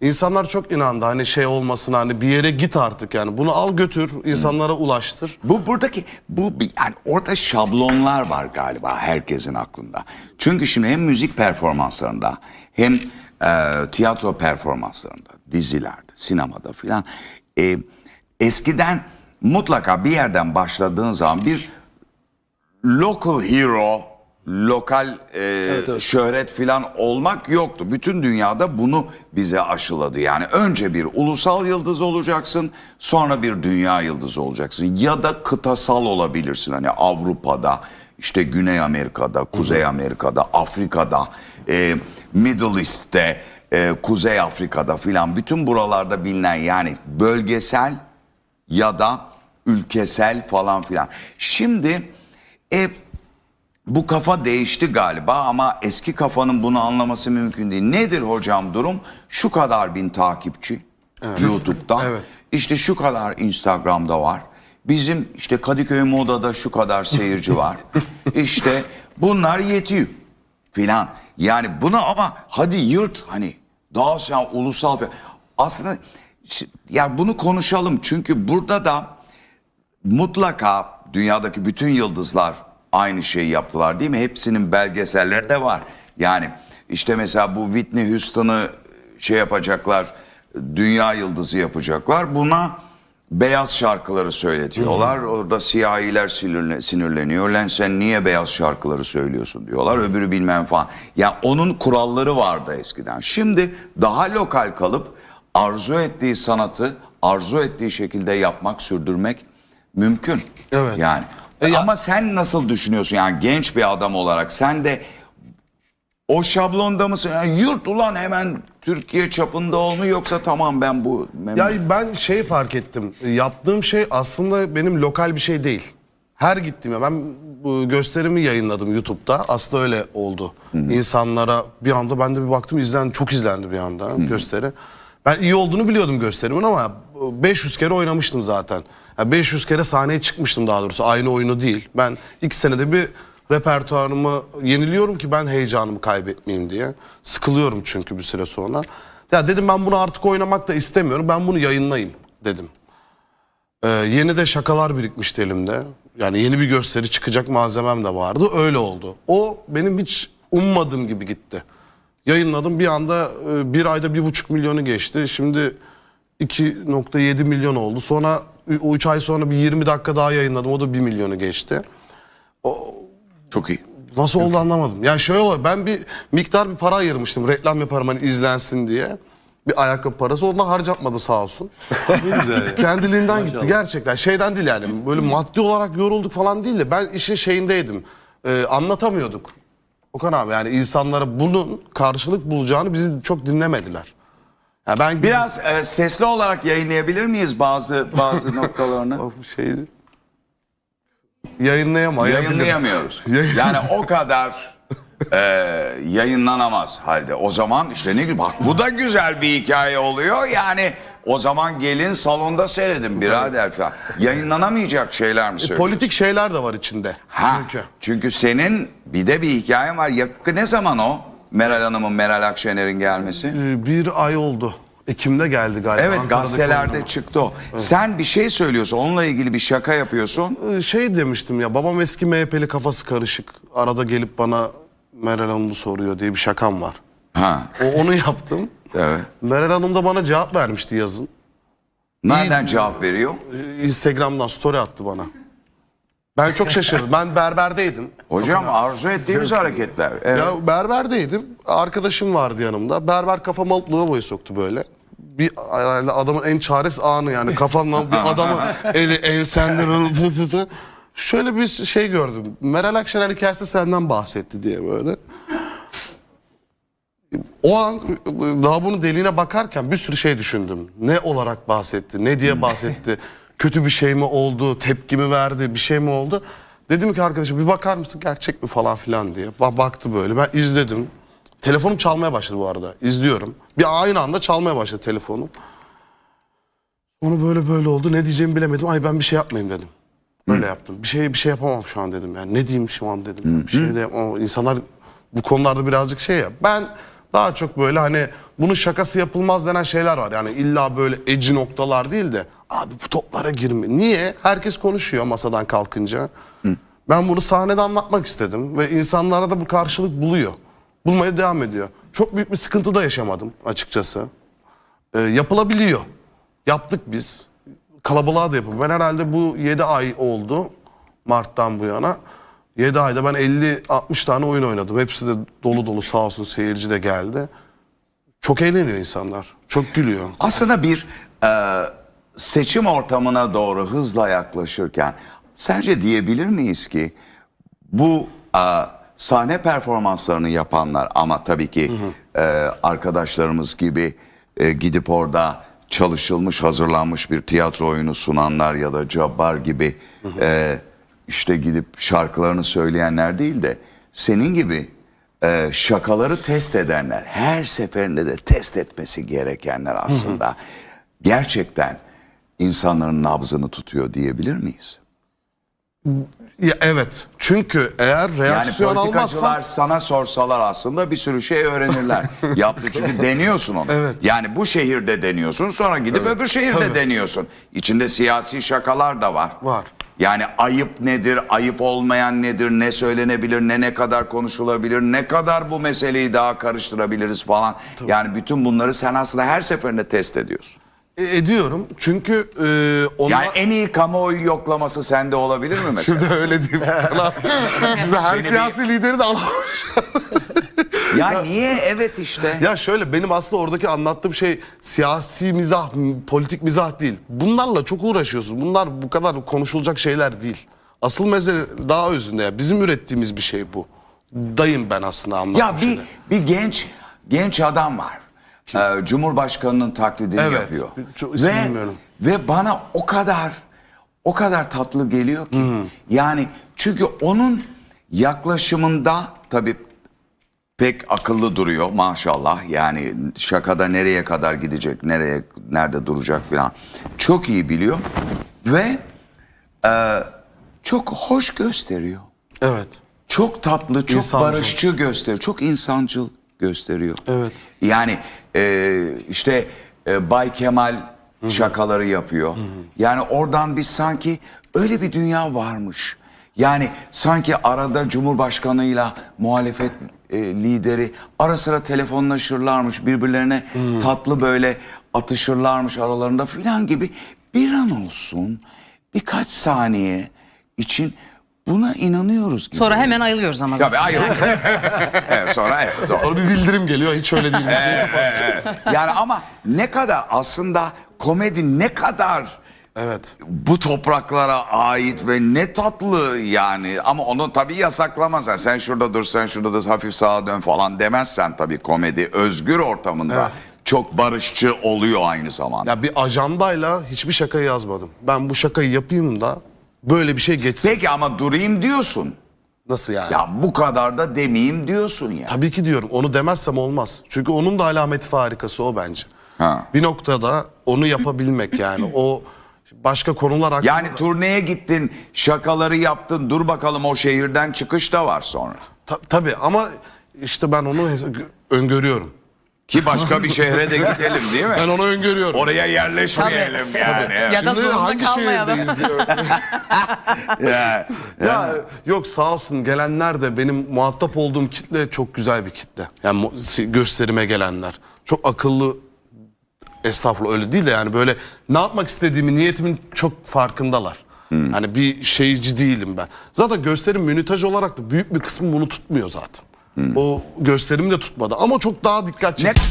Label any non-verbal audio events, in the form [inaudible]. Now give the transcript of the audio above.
İnsanlar çok inandı hani şey olmasın hani bir yere git artık yani. Bunu al götür insanlara ulaştır. Bu buradaki bu bir- yani orada şablonlar var galiba herkesin aklında. Çünkü şimdi hem müzik performanslarında hem e, tiyatro performanslarında, dizilerde, sinemada filan e, eskiden mutlaka bir yerden başladığın zaman bir local hero, lokal e, şöhret filan olmak yoktu. Bütün dünyada bunu bize aşıladı. Yani önce bir ulusal yıldız olacaksın, sonra bir dünya yıldızı olacaksın. Ya da kıtasal olabilirsin. Hani Avrupa'da, işte Güney Amerika'da, Kuzey Amerika'da, Afrika'da, e, Middle East'te, e, Kuzey Afrika'da filan bütün buralarda bilinen yani bölgesel ya da ülkesel falan filan. Şimdi e, bu kafa değişti galiba ama eski kafanın bunu anlaması mümkün değil. Nedir hocam durum? Şu kadar bin takipçi YouTube'da. Evet. İşte şu kadar Instagram'da var. Bizim işte Kadıköy Moda'da şu kadar seyirci var. [laughs] işte bunlar yetiyor filan. Yani bunu ama hadi yırt hani daha sen ulusal fi- aslında şi- ya bunu konuşalım çünkü burada da mutlaka dünyadaki bütün yıldızlar aynı şeyi yaptılar değil mi? Hepsinin belgeselleri de var. Yani işte mesela bu Whitney Houston'ı şey yapacaklar, dünya yıldızı yapacaklar. Buna beyaz şarkıları söyletiyorlar. Orada siyahiler sinirle- sinirleniyor. Lan sen niye beyaz şarkıları söylüyorsun diyorlar. Öbürü bilmem falan. Ya onun kuralları vardı eskiden. Şimdi daha lokal kalıp arzu ettiği sanatı arzu ettiği şekilde yapmak, sürdürmek mümkün. Evet. Yani E ama sen nasıl düşünüyorsun yani genç bir adam olarak sen de o şablonda mısın? Yani yurt ulan hemen Türkiye çapında ol mu yoksa tamam ben bu Ya ben şey fark ettim. Yaptığım şey aslında benim lokal bir şey değil. Her gittiğimde ben bu gösterimi yayınladım YouTube'da. Aslında öyle oldu. İnsanlara bir anda ben de bir baktım izlendi çok izlendi bir anda gösteri. Ben iyi olduğunu biliyordum gösterimin ama 500 kere oynamıştım zaten. Yani 500 kere sahneye çıkmıştım daha doğrusu aynı oyunu değil. Ben iki senede bir repertuarımı yeniliyorum ki ben heyecanımı kaybetmeyeyim diye. Sıkılıyorum çünkü bir süre sonra. Ya dedim ben bunu artık oynamak da istemiyorum. Ben bunu yayınlayayım dedim. Ee, yeni de şakalar birikmişti elimde. Yani yeni bir gösteri çıkacak malzemem de vardı. Öyle oldu. O benim hiç ummadığım gibi gitti. Yayınladım bir anda e, bir ayda bir buçuk milyonu geçti. Şimdi 2.7 milyon oldu. Sonra o 3 ay sonra bir 20 dakika daha yayınladım. O da 1 milyonu geçti. çok iyi. Nasıl oldu anlamadım. Yani şöyle oluyor. Ben bir miktar bir para ayırmıştım. Reklam yaparım hani izlensin diye. Bir ayakkabı parası. Ondan harcatmadı sağ olsun. [laughs] Kendiliğinden gitti gerçekten. Şeyden değil yani. Böyle maddi olarak yorulduk falan değil de ben işin şeyindeydim. Ee, anlatamıyorduk. Okan abi yani insanlara bunun karşılık bulacağını bizi çok dinlemediler. Yani ben Biraz e, sesli olarak yayınlayabilir miyiz bazı bazı [laughs] noktalarını? O şey yayınlayamayabiliriz. Yayınlayamıyoruz. [laughs] Yayın- Yani o kadar e, yayınlanamaz halde. O zaman işte ne güzel. Bak bu da güzel bir hikaye oluyor. Yani o zaman gelin salonda seyredin birader falan. Yayınlanamayacak şeyler mi söylüyorsun? Politik şeyler de var içinde. Ha, Çünkü. çünkü senin bir de bir hikayen var. Yakın ne zaman o? Meral Hanım'ın, Meral Akşener'in gelmesi. Ee, Bir ay oldu. Ekim'de geldi galiba. Evet Ankara'daki gazetelerde çıktı o. Sen bir şey söylüyorsun. Onunla ilgili bir şaka yapıyorsun. Ee, Şey demiştim ya babam eski MHP'li kafası karışık. Arada gelip bana Meral Hanım'ı soruyor diye bir şakam var. Ha. O, onu yaptım. Evet. Meral Hanım da bana cevap vermişti yazın. Nereden cevap veriyor? Ee, Instagram'dan story attı bana. Ben çok şaşırdım. Ben berberdeydim. Hocam arzu ettiğimiz hareketler. Evet. Ya berberdeydim. Arkadaşım vardı yanımda. Berber kafama alıp lavaboya soktu böyle. Bir herhalde adamın en çaresiz anı yani kafamla bir adamı [laughs] eli ensenden alıp Şöyle bir şey gördüm. Meral Akşener hikayesi senden bahsetti diye böyle. O an daha bunu deliğine bakarken bir sürü şey düşündüm. Ne olarak bahsetti, ne diye bahsetti, [laughs] kötü bir şey mi oldu, tepki mi verdi, bir şey mi oldu? Dedim ki arkadaşım bir bakar mısın gerçek mi falan filan diye. Ba- Baktı böyle ben izledim. Telefonum çalmaya başladı bu arada. İzliyorum. Bir aynı anda çalmaya başladı telefonum. Onu böyle böyle oldu. Ne diyeceğimi bilemedim. Ay ben bir şey yapmayayım dedim. Böyle yaptım. Bir şey bir şey yapamam şu an dedim. Yani ne diyeyim şu an dedim. Bir şey de yapamam. İnsanlar bu konularda birazcık şey ya. Ben Daha çok böyle hani bunun şakası yapılmaz denen şeyler var. Yani illa böyle eci noktalar değil de abi bu toplara girme. Niye? Herkes konuşuyor masadan kalkınca. Ben bunu sahnede anlatmak istedim ve insanlara da bu karşılık buluyor. Bulmaya devam ediyor. Çok büyük bir sıkıntı da yaşamadım açıkçası. Ee, yapılabiliyor. Yaptık biz. Kalabalığa da yapın. Ben herhalde bu 7 ay oldu Mart'tan bu yana. 7 ayda ben 50-60 tane oyun oynadım. Hepsi de dolu dolu sağ olsun seyirci de geldi. Çok eğleniyor insanlar. Çok gülüyor. Aslında bir e, seçim ortamına doğru hızla yaklaşırken sence diyebilir miyiz ki bu e, sahne performanslarını yapanlar ama tabii ki e, arkadaşlarımız gibi e, gidip orada çalışılmış hazırlanmış bir tiyatro oyunu sunanlar ya da Cabbar gibi e, işte gidip şarkılarını söyleyenler değil de senin gibi e, şakaları test edenler, her seferinde de test etmesi gerekenler aslında. Gerçekten insanların nabzını tutuyor diyebilir miyiz? Ya evet. Çünkü eğer Yani reaksiyon politikacılar almazsan sana sorsalar aslında bir sürü şey öğrenirler. [laughs] Yaptı çünkü deniyorsun onu. Evet. Yani bu şehirde deniyorsun sonra gidip öbür şehirde Tabii. deniyorsun. İçinde siyasi şakalar da var. Var. Yani ayıp nedir, ayıp olmayan nedir, ne söylenebilir, ne ne kadar konuşulabilir, ne kadar bu meseleyi daha karıştırabiliriz falan. Yani bütün bunları sen aslında her seferinde test ediyorsun. E, ediyorum. Çünkü e, onlar... Yani en iyi kamuoyu yoklaması sende olabilir mi mesela? Şimdi öyle diyeyim. falan. Şimdi her Seni siyasi lideri de alamamış. ya niye? Evet işte. Ya şöyle benim aslında oradaki anlattığım şey siyasi mizah, politik mizah değil. Bunlarla çok uğraşıyorsunuz. Bunlar bu kadar konuşulacak şeyler değil. Asıl mesele daha özünde ya. Bizim ürettiğimiz bir şey bu. Dayım ben aslında anlattığım Ya bir şeyde. bir genç genç adam var. Ee, Cumhurbaşkanının taklidini Evet, yapıyor. çok ve bilmiyorum. ve bana o kadar o kadar tatlı geliyor ki. Yani çünkü onun yaklaşımında tabii pek akıllı duruyor maşallah. Yani şakada nereye kadar gidecek, nereye nerede duracak filan. Çok iyi biliyor ve e, çok hoş gösteriyor. Evet. Çok tatlı, çok İnsancıl. barışçı gösteriyor. Çok insancıl gösteriyor. Evet. Yani e, işte e, Bay Kemal şakaları yapıyor. Yani oradan biz sanki öyle bir dünya varmış. Yani sanki arada Cumhurbaşkanıyla muhalefet e, lideri ara sıra telefonlaşırlarmış. Birbirlerine tatlı böyle atışırlarmış aralarında filan gibi bir an olsun birkaç saniye için buna inanıyoruz gibi. Sonra hemen ayılıyoruz ama. Tabii zaten. [laughs] sonra evet. doğru. Sonra bir bildirim geliyor. Hiç öyle değilmiş. [laughs] Yani ama ne kadar aslında komedi ne kadar evet. bu topraklara ait ve ne tatlı yani ama onu tabii yasaklamazsan sen şurada dur sen şurada dur hafif sağa dön falan demezsen tabii komedi özgür ortamında Evet. çok barışçı oluyor aynı zamanda. Ya bir ajandayla hiçbir şakayı yazmadım. Ben bu şakayı yapayım da böyle bir şey geçsin. Peki ama durayım diyorsun. Nasıl yani? Ya bu kadar da demeyeyim diyorsun ya. Tabii ki diyorum. Onu demezsem olmaz. Çünkü onun da alameti farikası o bence. Ha. Bir noktada onu yapabilmek yani. O başka konular hakkında... Yani turneye gittin, şakaları yaptın. Dur bakalım o şehirden çıkış da var sonra. Ta- tabii ama işte ben onu öngörüyorum. Ki başka bir şehre de gidelim değil mi? Ben onu öngörüyorum. Oraya yerleşmeyelim yani. Ya da Şimdi zorunda hangi kalmayalım. şehirdeyiz diye. [laughs] Ya, ya yok sağ olsun gelenler de benim muhatap olduğum kitle çok güzel bir kitle. Yani mu- gösterime gelenler. Çok akıllı estağfurullah öyle değil de yani böyle ne yapmak istediğimi niyetimin çok farkındalar. Hani bir şeyci değilim ben. Zaten gösterim münütaj olarak da büyük bir kısmı bunu tutmuyor zaten. O gösterim de tutmadı ama çok daha dikkat ne çekici.